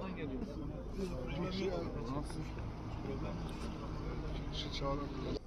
Oradan geliyoruz. Problem. Şu çağırabiliriz.